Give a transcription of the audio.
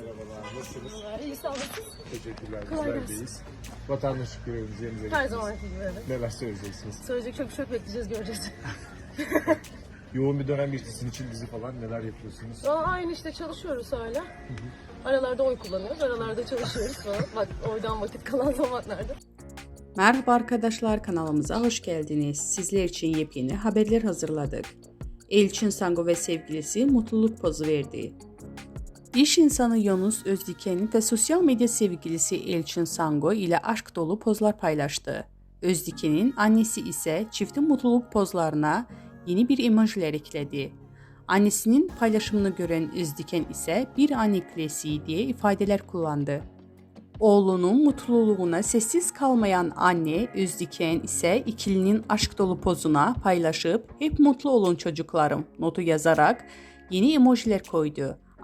Merhabalar, nasılsınız? İyi sağ. Teşekkürler, Kolay bizler gelsin. deyiz. Vatandaşlık görevimizi yerinize Her getirdiniz. zamanki gibi evet. Neler söyleyeceksiniz? Söyleyecek çok bir şey yok bekleyeceğiz göreceğiz. Yoğun bir dönem geçti sizin için dizi falan neler yapıyorsunuz? Aa, aynı işte çalışıyoruz öyle. Aralarda oy kullanıyoruz, aralarda çalışıyoruz falan. Bak oydan vakit kalan zamanlarda. Merhaba arkadaşlar kanalımıza hoş geldiniz. Sizler için yepyeni haberler hazırladık. Elçin Sango ve sevgilisi mutluluk pozu verdi. İş insanı Yunus Özdiken ve sosyal medya sevgilisi Elçin Sango ile aşk dolu pozlar paylaştı. Özdiken'in annesi ise çiftin mutluluk pozlarına yeni bir emojiler ekledi. Annesinin paylaşımını gören Özdiken ise bir anne klasiği diye ifadeler kullandı. Oğlunun mutluluğuna sessiz kalmayan anne Özdiken ise ikilinin aşk dolu pozuna paylaşıp hep mutlu olun çocuklarım notu yazarak yeni emojiler koydu.